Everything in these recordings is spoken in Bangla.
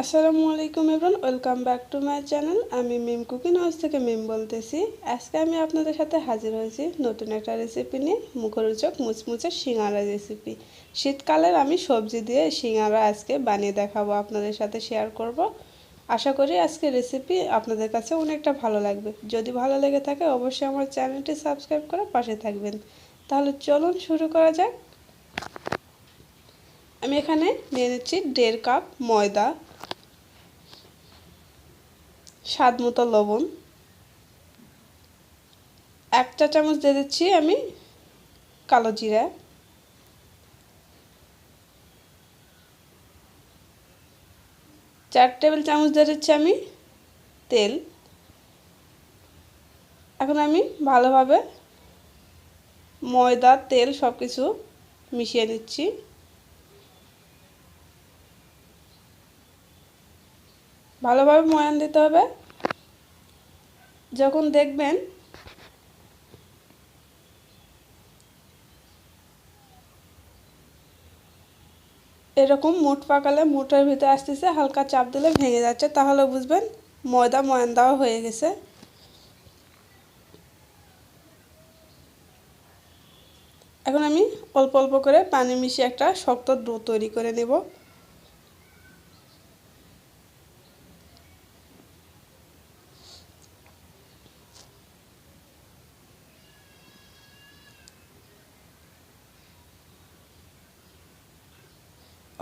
আসসালামু আলাইকুম everyone welcome back to my channel. আমি মিম কুকিং হাউস থেকে মিম বলতেছি। আজকে আমি আপনাদের সাথে হাজির হয়েছি নতুন একটা রেসিপি নিয়ে, মুখরোচক মুচমুচে সিঙ্গারা রেসিপি শীতকালের আমি সবজি দিয়ে সিঙ্গারা আজকে বানিয়ে দেখাবো, আপনাদের সাথে শেয়ার করব। আশা করি আজকে রেসিপি আপনাদের কাছে অনেকটা ভালো লাগবে। যদি ভালো লেগে থাকে, অবশ্যই আমার চ্যানেলটি সাবস্ক্রাইব করে পাশে থাকবেন। তাহলে চলুন শুরু করা যাক। আমি এখানে নিয়ে নিচ্ছি দেড় কাপ ময়দা স্বাদ মতো লবণ। এক চা চামচ দিয়ে দিচ্ছি আমি কালো জিরা। চার টেবিল চামচ দিয়ে দিচ্ছি আমি তেল। এখন আমি ভালোভাবে ময়দা, তেল সব কিছু মিশিয়ে নিচ্ছি। ভালোভাবে ময়ান দিতে হবে। যখন দেখবেন এরকম মুঠ পাকালে মুঠের ভিতরে আসতেছে, হালকা চাপ দিলে ভেঙে যাচ্ছে, তাহলে বুঝবেন ময়দা ময়ান দেওয়া হয়ে গেছে। এখন আমি অল্প অল্প করে পানি মিশিয়ে একটা শক্ত ডো তৈরি করে নেব।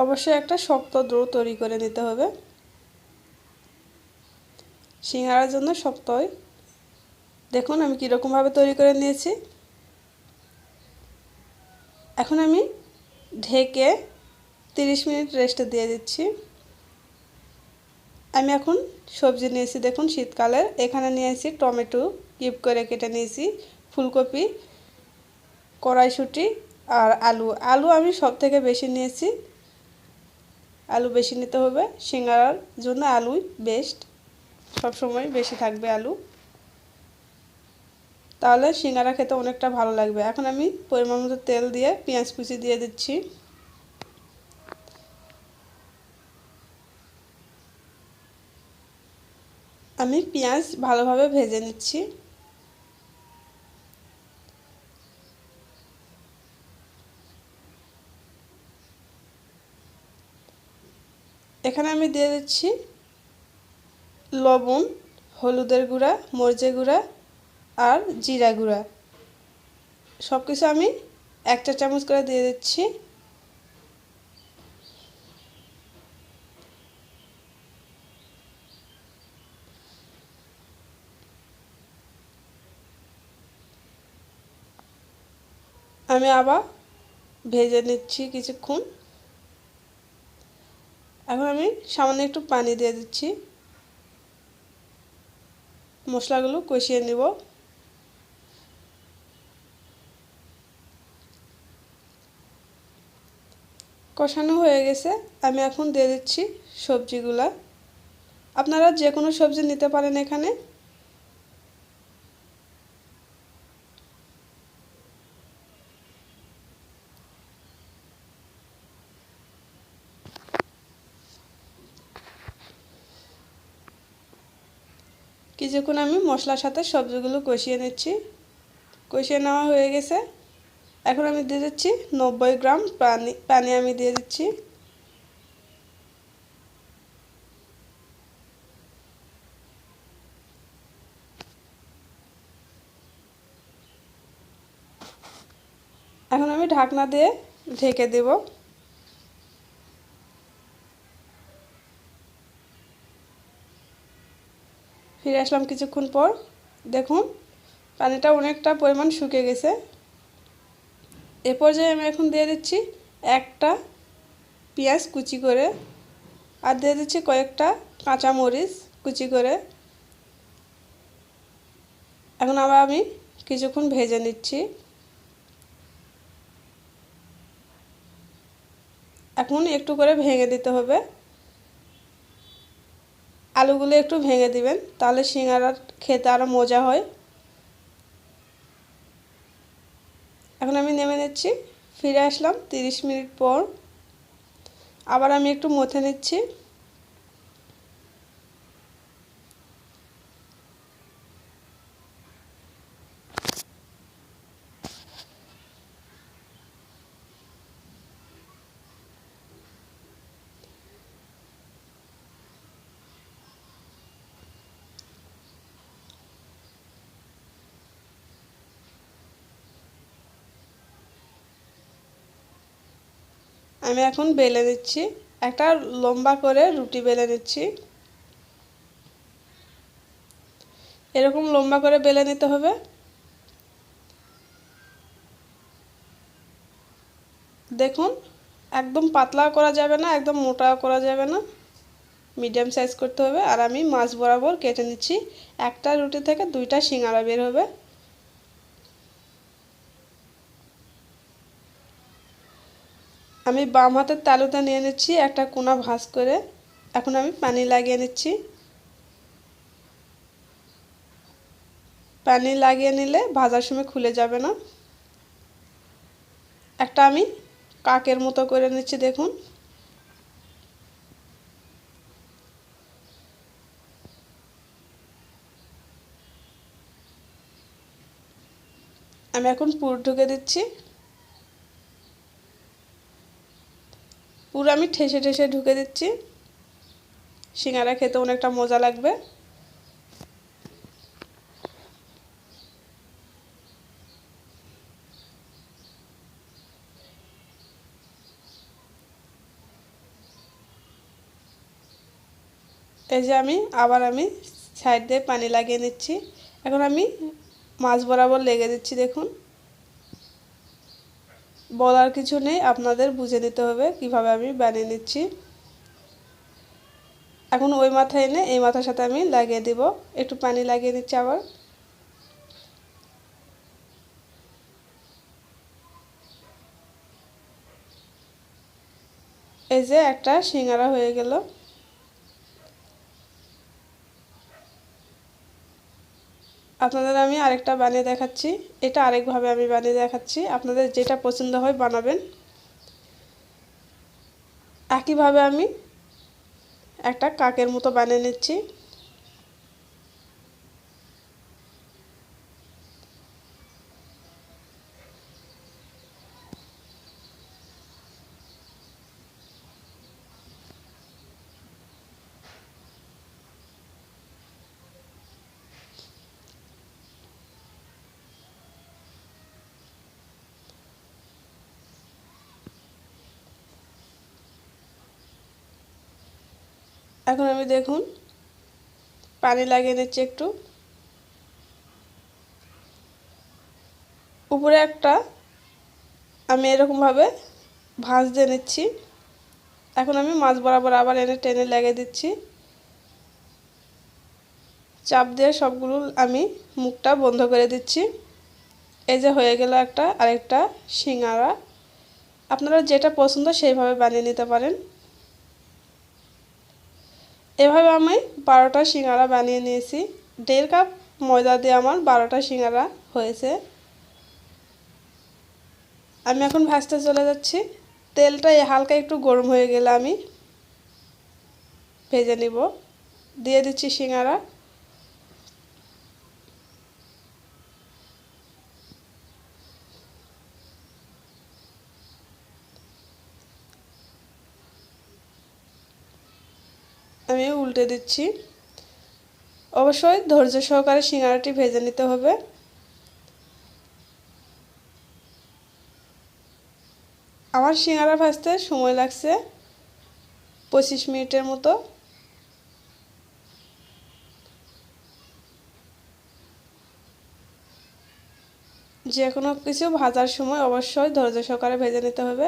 অবশ্যই একটা শক্ত দ্রো তৈরি করে নিতে হবে। সিঙ্গারার জন্য শক্তই। দেখুন আমি কীরকমভাবে তৈরি করে নিয়েছি। এখন আমি ঢেকে 30 মিনিট রেস্টে দিয়ে দিচ্ছি। আমি এখন সবজি নিয়েছি, দেখুন শীতকালের। এখানে নিয়েছি টমেটো, কিপ করে কেটে নিয়েছি, ফুলকপি, কড়াইশুটি আর আলু। আলু আমি সব থেকে বেশি নিয়েছি। আলু বেশি নিতে হবে। সিঙ্গারার জন্য আলুই বেস্ট সব সময় বেশি থাকবে আলু। তাহলে সিঙ্গারা খেতে অনেকটা ভালো লাগবে। এখন আমি পরিমাণ মতো তেল দিয়ে পেঁয়াজ কুচি দিয়ে দিচ্ছি। আমি পেঁয়াজ ভালোভাবে ভেজে নিচ্ছি। এখানে আমি দিয়ে দিচ্ছি লবণ, হলুদের গুঁড়া, মরিচের গুঁড়া আর জিরা গুঁড়া। সব কিছু আমি একটা চামচ করে দিয়ে দিচ্ছি। আমি আবার ভেজে নিচ্ছি কিছুক্ষণ। এখন আমি সামান্য একটু পানি দিয়ে দিচ্ছি। মশলাগুলো কষিয়ে নেব। কষানো হয়ে গেছে। আমি এখন দিয়ে দিচ্ছি সবজিগুলা। আপনারা যে কোনো সবজি নিতে পারেন এখানে। কিছুক্ষণ আমি মশলার সাথে সবজিগুলো কষিয়ে নিচ্ছি। কষিয়ে নেওয়া হয়ে গেছে। এখন আমি দিয়ে দিচ্ছি নব্বই গ্রাম পানি পানি আমি দিয়ে দিচ্ছি। এখন আমি ঢাকনা দিয়ে ঢেকে দেবো। ফিরে আসলাম কিছুক্ষণ পর। দেখুন, পানিটা অনেকটা পরিমাণ শুকিয়ে গেছে। এ পর্যায়ে আমি এখন দিয়ে দিচ্ছি একটা পেঁয়াজ কুচি করে আর দিয়ে দিচ্ছি কয়েকটা কাঁচা মরিচ কুচি করে। এখন আবার আমি কিছুক্ষণ ভেজে নিচ্ছি। এখন একটু করে ভেঙে দিতে হবে। আলুগুলো একটু ভেঙে দিবেন, তাহলে সিঙ্গারা খেতে আরও মজা হয়। এখন আমি নেমে নিচ্ছি, ফিরে আসলাম 30 মিনিট পর। আবার আমি একটু মথে নিচ্ছি। আমি এখন বেলে নিচ্ছি একটা লম্বা করে রুটি বেলে নিচ্ছি। এরকম লম্বা করে বেলে নিতে হবে। দেখুন, একদম পাতলা করা যাবে না, একদম মোটা করা যাবে না। মিডিয়াম সাইজ করতে হবে। আর আমি মাছ বরাবর কেটে নিচ্ছি। একটা রুটি থেকে দুইটা সিঙ্গারা বের হবে। আমি বাম হাতের তালুতে নিয়ে নিচ্ছি, একটা কোনা ভাঁজ করে। এখন আমি পানি লাগিয়ে নিচ্ছি। পানি লাগিয়ে নিলে ভাজার সময় খুলে যাবে না। একটা আমি কাকের মতো করে নিচ্ছি, দেখুন। আমি এখন পুর ঢুকে দিচ্ছি। পুরো আমি ঠেসে ঠেসে ঢুকে দিচ্ছি। সিঙ্গারা খেতে অনেকটা মজা লাগবে। এই যে আমি, আবার আমি সাইড দিয়ে পানি লাগিয়ে নিচ্ছি। এখন আমি মাছ বরাবর লেগে দিচ্ছি, দেখুন। বলার কিছু নেই, আপনাদের বুঝে নিতে হবে কীভাবে আমি বানিয়ে নিচ্ছি। এখন ওই মাথায় এনে, এই মাথার সাথে আমি লাগিয়ে দিব। একটু পানি লাগিয়ে নিচ্ছি আবার। এই যে একটা সিঙ্গারা হয়ে গেল। আপনাদের আমি আরেকটা বানিয়ে দেখাচ্ছি। এটা আরেকভাবে আমি বানিয়ে দেখাচ্ছি। আপনাদের যেটা পছন্দ হয় বানাবেন। একইভাবে আমি একটা কাকের মতো বানিয়ে নিচ্ছি। এখন আমি দেখুন, পানি লাগিয়ে নিচ্ছি একটু। উপরে একটা আমি এরকমভাবে ভাঁজ দিয়ে নিচ্ছি। এখন আমি মাছ বরাবর আবার এনে টেনে লাগিয়ে দিচ্ছি। চাপ দিয়ে সবগুলো আমি মুখটা বন্ধ করে দিচ্ছি। এই যে হয়ে গেল একটা আরেকটা সিঙ্গারা। আপনারা যেটা পছন্দ সেইভাবে বানিয়ে নিতে পারেন। এভাবে আমি বারোটা সিঙ্গারা বানিয়ে নিয়েছি। দেড় কাপ ময়দা দিয়ে আমার বারোটা সিঙ্গারা হয়েছে। আমি এখন ভাজতে চলে যাচ্ছি। তেলটা হালকা একটু গরম হয়ে গেলে আমি ভেজে নিব। দিয়ে দিচ্ছি সিঙ্গারা। আমি উল্টে দিচ্ছি। অবশ্যই ধৈর্য সহকারে সিঙ্গারাটি ভেজে নিতে হবে। আমার সিঙ্গারা ভাজতে সময় লাগছে পঁচিশ মিনিটের মতো। যে কোনো কিছু ভাজার সময় অবশ্যই ধৈর্য সহকারে ভেজে নিতে হবে।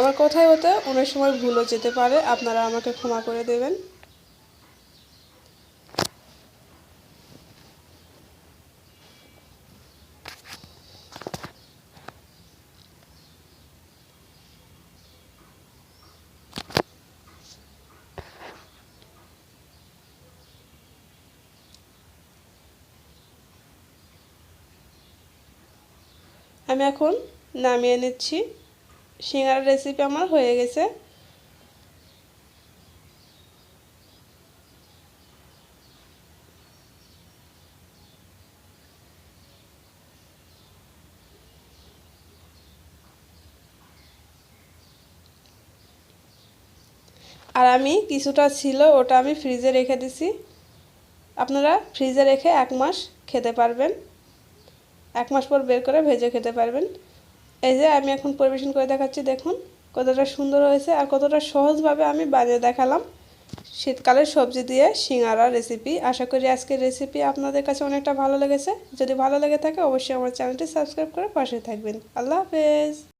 আমার কোথায় হতে অনেক সময় ভুলও যেতে পারে। আপনারা আমাকে ক্ষমা করে দেবেন। আমি এখন নামিয়ে নিচ্ছি। সিঙ্গার রেসিপি আমার হয়ে গেছে। আর আমি কিছুটা ছিল, ওটা আমি ফ্রিজে রেখে দিছি। আপনারা ফ্রিজে রেখে এক মাস খেতে পারবেন। এক মাস পর বের করে ভেজে খেতে পারবেন। এই যে আমি এখন পরিবেশন করে দেখাচ্ছি, দেখুন কতটা সুন্দর হয়েছে আর কতটা সহজভাবে আমি বানিয়ে দেখালাম শীতকালের সবজি দিয়ে সিঙ্গারা রেসিপি আশা করি আজকের রেসিপি আপনাদের কাছে অনেকটা ভালো লেগেছে। যদি ভালো লেগে থাকে, অবশ্যই আমার চ্যানেলটি সাবস্ক্রাইব করে পাশে থাকবেন। আল্লাহ হাফেজ।